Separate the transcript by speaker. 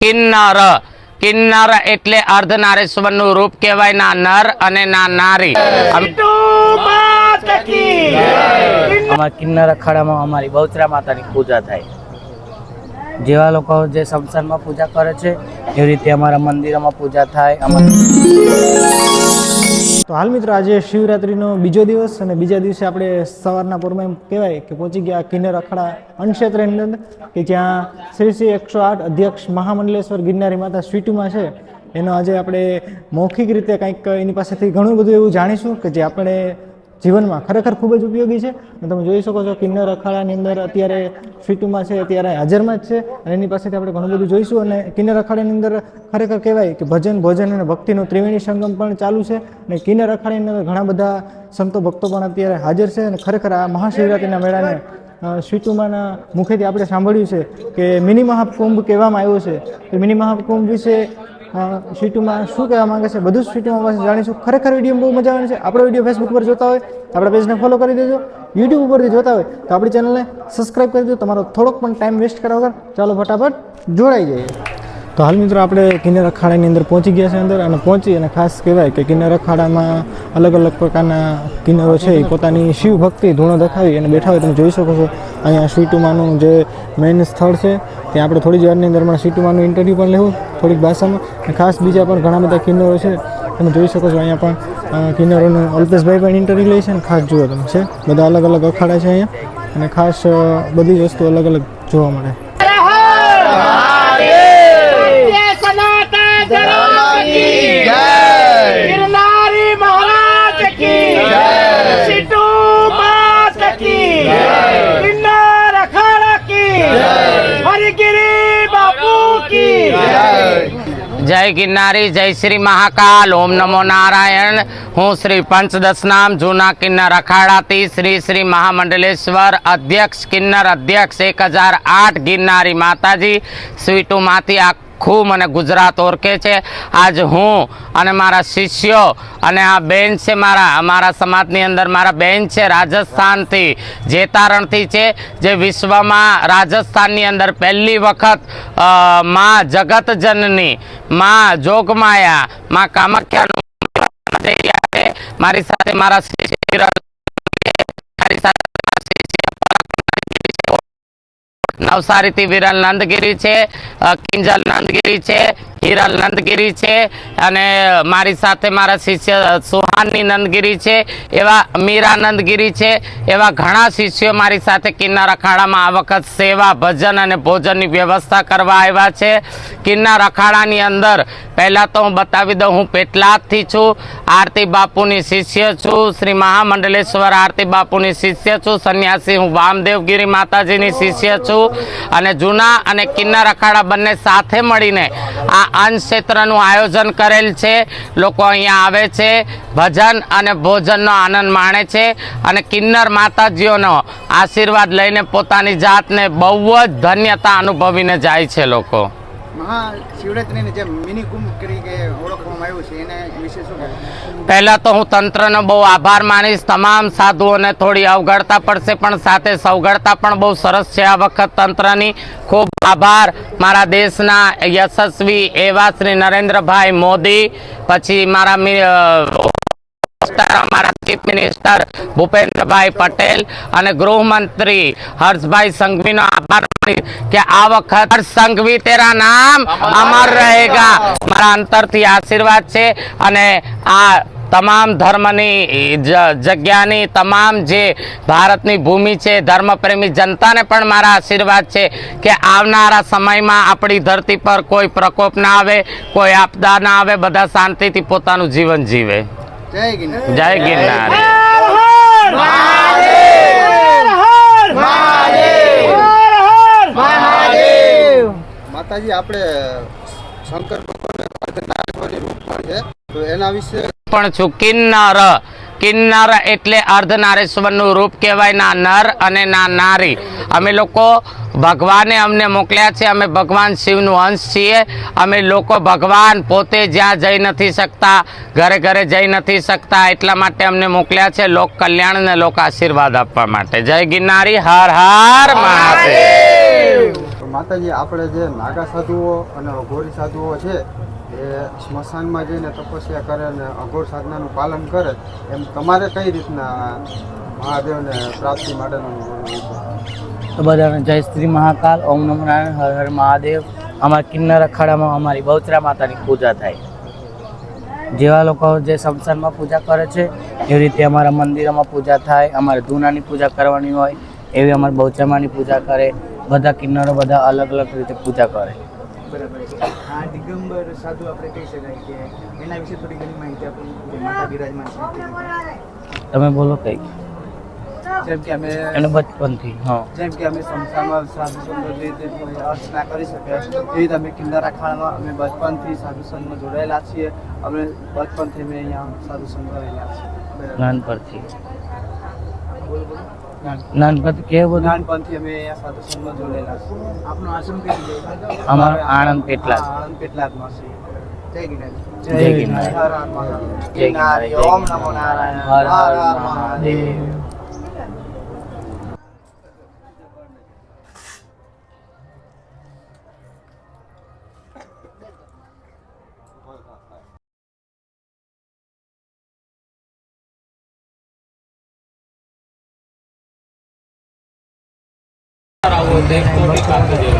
Speaker 1: કિન્નર. કિન્નર એટલે અર્ધનારેશ્વરનું રૂપ કહેવાય ના નર અને ના નારી
Speaker 2: અમારા કિન્નર અખાડામાં અમારી બહુચરા માતાની પૂજા થાય. જેવા લોકો જે સંસારમાં પૂજા કરે છે એવી રીતે અમારા મંદિરોમાં પૂજા થાય. અમારા
Speaker 3: તો હાલ મિત્રો આજે શિવરાત્રિનો બીજો દિવસ અને બીજા દિવસે આપણે સવારના પોરમાં એમ કહેવાય કે પહોંચી ગયા કિન્નર અખાડા અનક્ષેત્રની અંદર, કે જ્યાં શ્રી શ્રી એકસો આઠ અધ્યક્ષ મહામંડલેશ્વર ગિરનારી માતા સ્વીટુમાં છે. એનો આજે આપણે મૌખિક રીતે કંઈક એની પાસેથી ઘણું બધું એવું જાણીશું કે જે આપણે જીવનમાં ખરેખર ખૂબ જ ઉપયોગી છે. અને તમે જોઈ શકો છો કિન્નર અખાડાની અંદર અત્યારે સ્વીટુમાં છે અત્યારે હાજરમાં જ છે. અને એની પાસેથી આપણે ઘણું બધું જોઈશું. અને કિન્નર અખાડાની અંદર ખરેખર કહેવાય કે ભજન ભોજન અને ભક્તિનો ત્રિવેણી સંગમ પણ ચાલુ છે. અને કિન્નર અખાડાની અંદર ઘણા બધા સંતો ભક્તો પણ અત્યારે હાજર છે. અને ખરેખર આ મહાશિવરાત્રિના મેળાને અ, મુખેથી આપણે સાંભળ્યું છે કે મિની મહાકુંભ કહેવામાં આવ્યો છે. તો મિની મહાકુંભ વિશે અ, શું કહેવા માંગે છે? બધું જ શ્રીતુમાં પાસે જાણીશું. ખરેખર વીડિયો બહુ મજા આવે છે. આપણો વીડિયો ફેસબુક પર જોતા હોય તો આપણા પેજને ફોલો કરી દેજો. યુટ્યુબ ઉપરથી જોતા હોય તો આપણી ચેનલને સબસ્ક્રાઈબ કરી દેજો. તમારો થોડોક પણ ટાઈમ વેસ્ટ કર્યા વગર ચાલો ફટાફટ જોડાઈ જઈએ. તો હાલ મિત્રો આપણે કિન્નર અખાડાની અંદર પહોંચી ગયા છે અંદર અને પહોંચી અને ખાસ કહેવાય કે કિન્નર અખાડામાં અલગ અલગ પ્રકારના કિન્નરો છે એ પોતાની શિવ ભક્તિ ધૂણો દેખાવી અને બેઠા હોય તમે જોઈ શકો છો. અહીંયા સીટુમાનું જે મેઇન સ્થળ છે, ત્યાં આપણે થોડી વારની અંદર પણ સીટુમાનું ઇન્ટરવ્યૂ પણ લેવું, થોડીક ભાષામાં. અને ખાસ બીજા પણ ઘણા બધા કિન્નરો છે, તમે જોઈ શકો છો અહીંયા પણ કિન્નરોનું અલ્પેશભાઈ પણ ઇન્ટરવ્યૂ લે છે અને ખાસ જુઓ તમે છે, બધા અલગ અલગ અખાડા છે અહીંયા. અને ખાસ બધી જ વસ્તુ અલગ અલગ જોવા મળે.
Speaker 1: જય ગિરનારી જય શ્રી મહાકાલ, ઓમ નમો નારાયણ. હું શ્રી પંચદશનામ જૂના કિન્નર અખાડાથી શ્રી શ્રી મહામંડલેશ્વર, અધ્યક્ષ કિન્નર અધ્યક્ષ, એક હજાર આઠ ગિરનારી માતાજી. સ્વીટુમાંથી આખું મને ગુજરાત ઓળખે છે. આજ હું અને મારા શિષ્યો અને આ બેન છે મારા અમારા સમાજની અંદર મારા બેન છે રાજસ્થાનથી, જેતારણથી છે, જે વિશ્વમાં રાજસ્થાનની અંદર પહેલી વખત મા જગતજનની, માં જોગમાયા, માં કામાખ્યાનું મારી સાથે મારી નવસારીથી વિરલ નંદગીરી છે કિંજલ નંદગીરી છે હિરલ નંદગીરી છે અને મારી સાથે મારા શિષ્ય સુહાનની નંદગીરી છે, એવા મીરા નંદગીરી છે, એવા ઘણા શિષ્યો મારી સાથે કિન્નાર અખાડામાં આ વખત સેવા, ભજન અને ભોજનની વ્યવસ્થા કરવા આવ્યા છે. કિન્નાર અખાડાની અંદર, પહેલાં તો હું બતાવી દઉં, હું પેટલાદથી છું, આરતી બાપુની શિષ્ય છું, શ્રી મહામંડલેશ્વર આરતી બાપુની શિષ્ય છું, સંન્યાસી હું વામદેવગીરી માતાજીની શિષ્ય છું, અને જૂના અને કિન્નર અખાડા બંને સાથે મળીને આ અન્ન ક્ષેત્રનું આયોજન કરેલ છે. લોકો અહીંયા આવે છે, ભજન અને ભોજનનો આનંદ માણે છે અને કિન્નર માતાજીઓનો આશીર્વાદ લઈને પોતાની જાતને બહુ જ ધન્યતા અનુભવીને જાય છે લોકો.
Speaker 4: મહાશિવરાત્રિને
Speaker 1: પહેલા તો હું તંત્રનો બહુ આભાર માનીશ. તમામ સાધુઓને થોડી અવગણતા પડશે, પણ સાથે સવગડતા પણ બહુ સરસ છે. આ વખત તંત્રની ખૂબ આભાર. મારા દેશના યશસ્વી એવા શ્રી નરેન્દ્રભાઈ મોદી, પછી મારા મિનિસ્ટર, અમારા ચીફ મિનિસ્ટર ભૂપેન્દ્રભાઈ પટેલ અને ગૃહમંત્રી હર્ષભાઈ સંઘવીનો આભાર કે આ વખત હર્ષ સંઘવી તેરા નામ અમર રહેગા. મારા અંતરથી આશીર્વાદ છે અને આ તમામ ધર્મની જગ્યાની તમામ જે ભારતની ભૂમિ છે ધર્મપ્રેમી જનતાને પણ મારા આશીર્વાદ છે કે આવનારા સમયમાં આપણી ધરતી પર કોઈ પ્રકોપ ના આવે કોઈ આપદા ના આવે બધા શાંતિથી પોતાનું જીવન જીવે.
Speaker 4: જય ગિરનાર.
Speaker 1: જય ગિરનાર.
Speaker 4: માતાજી આપણે શંકર ભગવાન રૂપમાં રૂપ પણ છે. તો એના વિશે
Speaker 1: પણ છું. કિન્નર. કિન્નર એટલે અર્ધનારેશ્વરનું રૂપ કહેવાય ના નર અને ના નારી. અમે લોકો ભગવાને અમને મોકલ્યા છે. અમે ભગવાન શિવનું અંશ છીએ. અમે લોકો ભગવાન પોતે જ્યાં જઈ નથી શકતા, ઘરે ઘરે જઈ નથી શકતા, એટલા માટે અમને મોકલ્યા છે. લોક કલ્યાણ અને લોક આશીર્વાદ આપવા માટે. જય ગિરનારી. હર હર મહાદેવ.
Speaker 4: માતાજી, આપણે જે નાગા સાધુઓ અને અઘોરી સાધુઓ છે, એ સ્મશાનમાં જઈને તપસ્યા કરે અને અઘોર સાધનાનું પાલન કરે, એમ તમારે કઈ રીતના મહાદેવને પ્રાપ્તિ માટેનું
Speaker 2: બધાને જય શ્રી મહાકાલ, ઓમ નમો નારાયણ, હર હર મહાદેવ. અમારા કિન્નર અખાડામાં અમારી બહુચરા માતાની પૂજા થાય. જેવા લોકો જે સંસારમાં પૂજા કરે છે, એવી રીતે અમારા મંદિરોમાં પૂજા થાય, અમારે ધૂનાની પૂજા કરવાની હોય, એવી અમારે બહુચરામાની પૂજા કરે. બધા કિન્નરો બધા અલગ અલગ રીતે પૂજા કરે.
Speaker 5: બરાબર છે. આ દિગંબર સાધુ આપણે કહી શકાય કે એના વિશે થોડી ઘણી માહિતી આપો કે માતા બિરાજમાન છે.
Speaker 2: તમે બોલો કંઈક.
Speaker 5: જેમ કે અમે
Speaker 2: એને બચપનથી હા.
Speaker 5: જેમ કે અમે સંસારમાં સાધુ સંતો જે રીતે અર્ચના કરી શકે એ રીતે અમે કિન્નર અખાડામાં અમે બચપનથી સાધુ સંતમાં જોડાયેલા છીએ. અમે બચપનથી અમે અહીંયા સાધુ સંત રહેલા છીએ.
Speaker 2: નાનપણથી. નાનપણથી કેવું
Speaker 5: નાનપણથી અમે સાધુ જોડેલા આપનું આશ્રમ જગ્યાએ?
Speaker 2: અમારું આણંદ
Speaker 5: કેટલા આણંદ પેટલાદમાં છે. જય ગિરનાર.
Speaker 2: જય ગિરનારી. જય ગિરનાર.
Speaker 5: ઓમ નમો નારાયણ.
Speaker 2: હર હર મહાદેવ.
Speaker 1: देखो भी काफी देर